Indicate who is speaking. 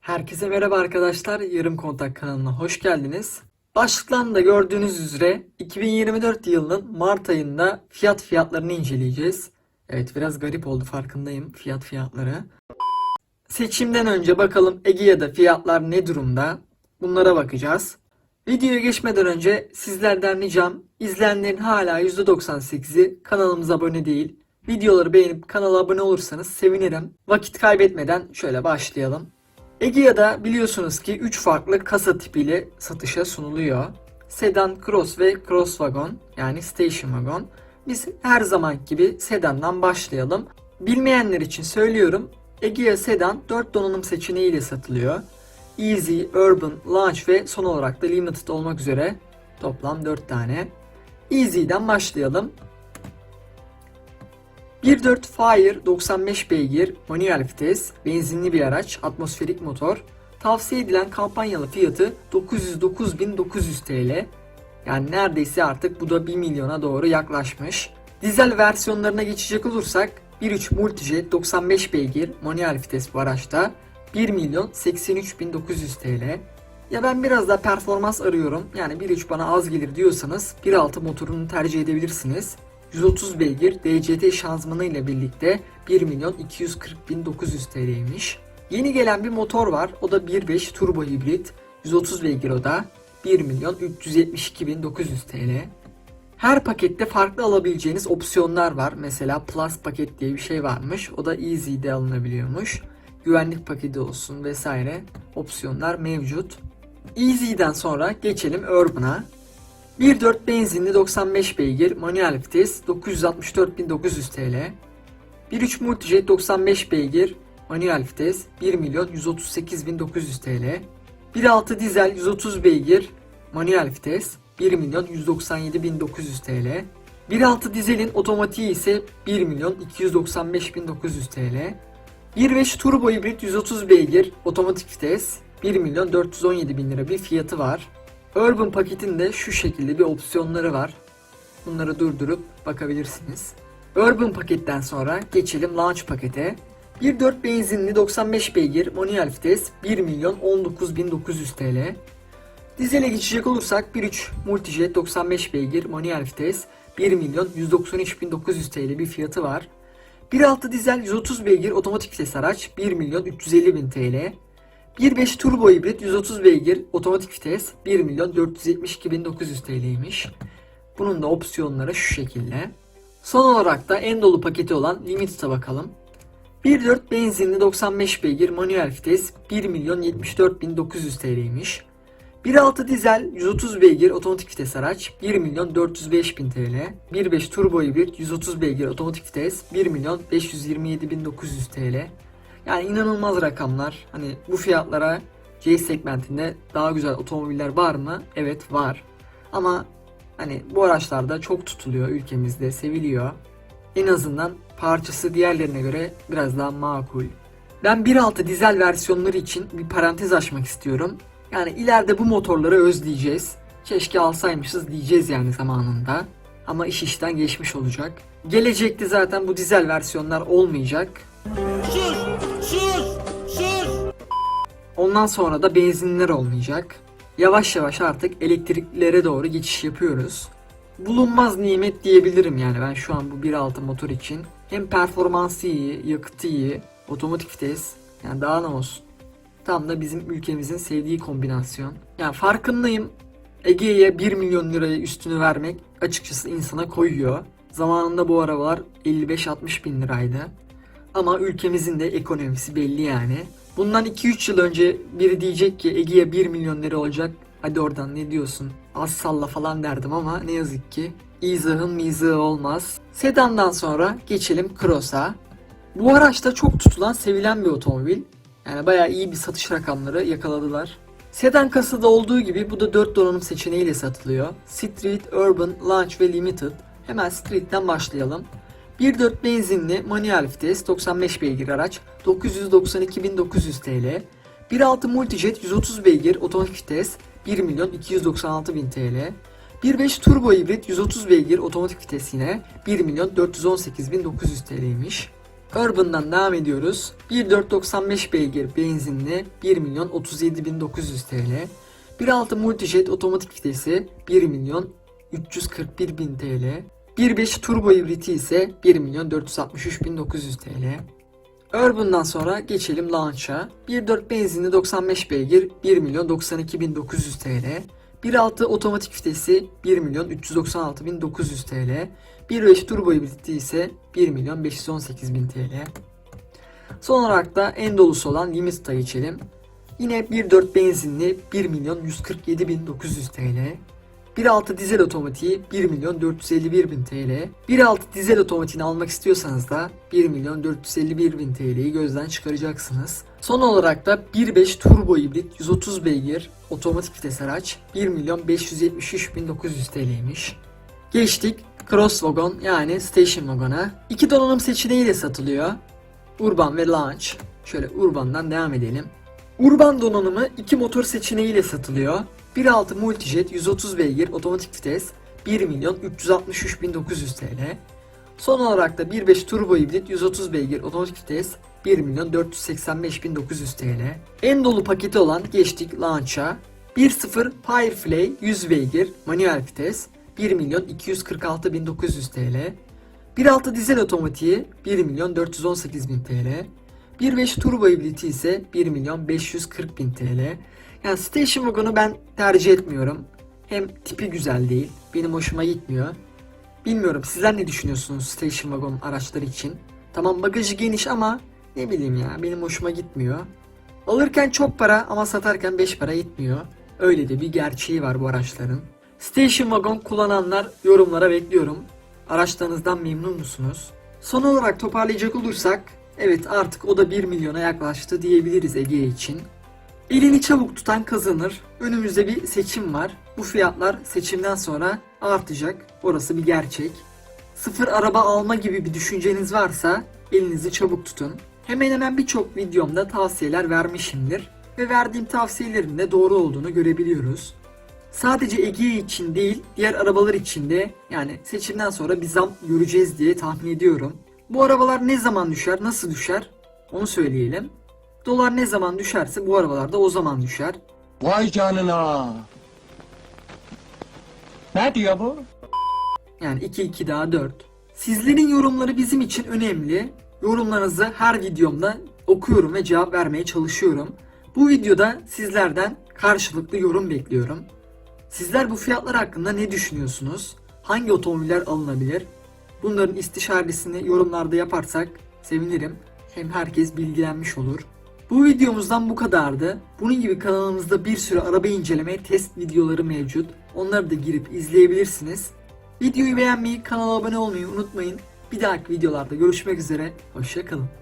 Speaker 1: Herkese merhaba arkadaşlar. Yarım Kontak kanalına hoş geldiniz. Başlıktan da gördüğünüz üzere 2024 yılının Mart ayında fiyat fiyatlarını inceleyeceğiz. Evet biraz garip oldu farkındayım fiyat fiyatları. Seçimden önce bakalım Egea'da fiyatlar ne durumda? Bunlara bakacağız. Videoya geçmeden önce sizlerden ricam izleyenlerin hala %98'i kanalımıza abone değil. Videoları beğenip kanala abone olursanız sevinirim. Vakit kaybetmeden şöyle başlayalım. Egea'da biliyorsunuz ki 3 farklı kasa tipiyle satışa sunuluyor. Sedan, Cross ve Cross Wagon yani Station Wagon. Biz her zaman gibi sedandan başlayalım. Bilmeyenler için söylüyorum. Egea Sedan 4 donanım seçeneğiyle satılıyor. Easy, Urban, Launch ve son olarak da Limited olmak üzere toplam 4 tane. Easy'den başlayalım. 1.4 Fire 95 beygir manuel vites benzinli bir araç atmosferik motor tavsiye edilen kampanyalı fiyatı 909.900 TL yani neredeyse artık bu da 1 milyona doğru yaklaşmış. Dizel versiyonlarına geçecek olursak 1.3 Multijet 95 beygir manuel vites bu araçta 1 milyon 83.900 TL. Ya ben biraz daha performans arıyorum. Yani 1.3 bana az gelir diyorsanız 1.6 motorunu tercih edebilirsiniz. 130 beygir DCT şanzımanı ile birlikte 1 milyon 240.900 TL'ymiş. Yeni gelen bir motor var. O da 1.5 turbo hibrit. 130 beygir o da. 1 milyon 372.900 TL. Her pakette farklı alabileceğiniz opsiyonlar var. Mesela Plus paket diye bir şey varmış. O da Easy'de alınabiliyormuş. Güvenlik paketi olsun vesaire opsiyonlar mevcut. Easy'den sonra geçelim Urban'a. 1.4 benzinli 95 beygir manuel vites 964.900 TL. 1.3 Multijet 95 beygir manuel vites 1 milyon 138.900 TL. 1.6 dizel 130 beygir manuel vites 1 milyon 197.900 TL. 1.6 dizelin otomatiği ise 1 milyon 295.900 TL. 1.5 turbo hibrit 130 beygir otomatik vites 1 milyon 417 bin lira bir fiyatı var. Urban paketin de şu şekilde bir opsiyonları var. Bunları durdurup bakabilirsiniz. Urban paketten sonra geçelim Launch pakete. 1.4 benzinli 95 beygir manuel vites 1 milyon 19.900 TL. Dizele geçecek olursak 1.3 Multijet 95 beygir manuel vites 1 milyon 193.900 TL bir fiyatı var. 1.6 dizel 130 beygir otomatik vites araç 1 milyon 350.000 TL. 1.5 turbo hibrit 130 beygir otomatik vites 1 milyon 472.900 TL'ymiş. Bunun da opsiyonları şu şekilde. Son olarak da en dolu paketi olan Limited'a bakalım. 1.4 benzinli 95 beygir manuel vites 1 milyon 74.900 TL'ymiş. 1.6 dizel 130 beygir otomatik vites araç 1 milyon 405.000 TL. 1.5 turbo hibrit 130 beygir otomatik vites 1 milyon 527.900 TL. Yani inanılmaz rakamlar. Hani bu fiyatlara C segmentinde daha güzel otomobiller var mı? Evet var. Ama hani bu araçlarda çok tutuluyor ülkemizde, seviliyor. En azından parçası diğerlerine göre biraz daha makul. Ben 1.6 dizel versiyonları için bir parantez açmak istiyorum. Yani ileride bu motorları özleyeceğiz. Keşke alsaymışız diyeceğiz yani zamanında. Ama iş işten geçmiş olacak. Gelecekte zaten bu dizel versiyonlar olmayacak.
Speaker 2: Sus!
Speaker 1: Ondan sonra da benzinler olmayacak. Yavaş yavaş artık elektriklere doğru geçiş yapıyoruz. Bulunmaz nimet diyebilirim yani ben şu an bu 1.6 motor için. Hem performansı iyi, yakıtı iyi, otomatik vites. Yani daha ne olsun. Tam da bizim ülkemizin sevdiği kombinasyon. Yani farkındayım. Ege'ye 1 milyon liraya üstünü vermek açıkçası insana koyuyor. Zamanında bu arabalar 55-60 bin liraydı. Ama ülkemizin de ekonomisi belli yani. Bundan 2-3 yıl önce biri diyecek ki Ege'ye 1 milyon lira olacak. Hadi oradan ne diyorsun? Az salla falan derdim ama ne yazık ki izahın mizahı olmaz. Sedan'dan sonra geçelim Cross'a. Bu araçta çok tutulan, sevilen bir otomobil. Yani bayağı iyi bir satış rakamları yakaladılar. Sedan kasada olduğu gibi bu da 4 donanım seçeneğiyle satılıyor. Street, Urban, Launch ve Limited. Hemen Street'ten başlayalım. 1.4 benzinli manuel vites 95 beygir araç 992.900 TL. 1.6 Multijet 130 beygir otomatik vites 1 milyon 296.000 TL. 1.5 turbo hibrit 130 beygir otomatik vites yine 1 milyon 418.900 TL'ymiş. Urban'dan devam ediyoruz. 1.495 beygir benzinli 1 milyon 37.900 TL. 1.6 Multijet otomatik vitesi 1 milyon 341 bin TL. 1.5 turbo hibriti ise 1 milyon 463.900 TL. Urban'dan sonra geçelim Launch'a. 1.4 benzinli 95 beygir 1 milyon 92.900 TL. 1.6 otomatik vitesi 1 milyon 396.900 TL. 1.5 turbo hibriti ise 1 milyon 518.000 TL. Son olarak da en dolusu olan Limited'a geçelim. Yine 1.4 benzinli 1 milyon 147.900 TL. 1.6 dizel otomatiği 1 milyon 451 bin TL. 1.6 dizel otomatiğini almak istiyorsanız da 1 milyon 451 bin TL'yi gözden çıkaracaksınız. Son olarak da 1.5 turbo hibrit 130 beygir otomatik vites araç 1 milyon 573 bin 900 TL'ymiş. Geçtik Cross Wagon yani Station Wagon'a. İki donanım seçeneğiyle satılıyor. Urban ve Launch. Şöyle Urban'dan devam edelim. Urban donanımı iki motor seçeneğiyle satılıyor. 1.6 Multijet 130 beygir otomatik vites 1 milyon 363 bin 900 TL. Son olarak da 1.5 turbo hibrit 130 beygir otomatik vites 1 milyon 485 bin 900 TL. En dolu paketi olan geçtik Launch'a. 1.0 Firefly 100 beygir manuel vites 1 milyon 246 bin 900 TL. 1.6 dizel otomatiği 1 milyon 418 bin TL. 1.5 turbo hibriti ise 1 milyon 540 bin TL. Yani Station Wagon'u ben tercih etmiyorum. Hem tipi güzel değil. Benim hoşuma gitmiyor. Bilmiyorum sizler ne düşünüyorsunuz Station Wagon araçları için? Tamam bagajı geniş ama ne bileyim ya benim hoşuma gitmiyor. Alırken çok para ama satarken 5 para gitmiyor. Öyle de bir gerçeği var bu araçların. Station Wagon kullananlar yorumlara bekliyorum. Araçlarınızdan memnun musunuz? Son olarak toparlayacak olursak evet artık o da 1 milyona yaklaştı diyebiliriz Ege için. Elini çabuk tutan kazanır. Önümüzde bir seçim var. Bu fiyatlar seçimden sonra artacak. Orası bir gerçek. Sıfır araba alma gibi bir düşünceniz varsa elinizi çabuk tutun. Hemen hemen birçok videomda tavsiyeler vermişimdir ve verdiğim tavsiyelerin de doğru olduğunu görebiliyoruz. Sadece Ege için değil, diğer arabalar için de yani seçimden sonra bir zam göreceğiz diye tahmin ediyorum. Bu arabalar ne zaman düşer, nasıl düşer? Onu söyleyelim. Dolar ne zaman düşerse bu arabalar da o zaman düşer.
Speaker 2: Vay canına. Ne diyor bu?
Speaker 1: Yani 2 2 daha 4. Sizlerin yorumları bizim için önemli. Yorumlarınızı her videomda okuyorum ve cevap vermeye çalışıyorum. Bu videoda sizlerden karşılıklı yorum bekliyorum. Sizler bu fiyatlar hakkında ne düşünüyorsunuz? Hangi otomobiller alınabilir? Bunların istişaresini yorumlarda yaparsak sevinirim. Hem herkes bilgilenmiş olur. Bu videomuzdan bu kadardı. Bunun gibi kanalımızda bir sürü araba inceleme test videoları mevcut. Onları da girip izleyebilirsiniz. Videoyu beğenmeyi, kanala abone olmayı unutmayın. Bir dahaki videolarda görüşmek üzere. Hoşçakalın.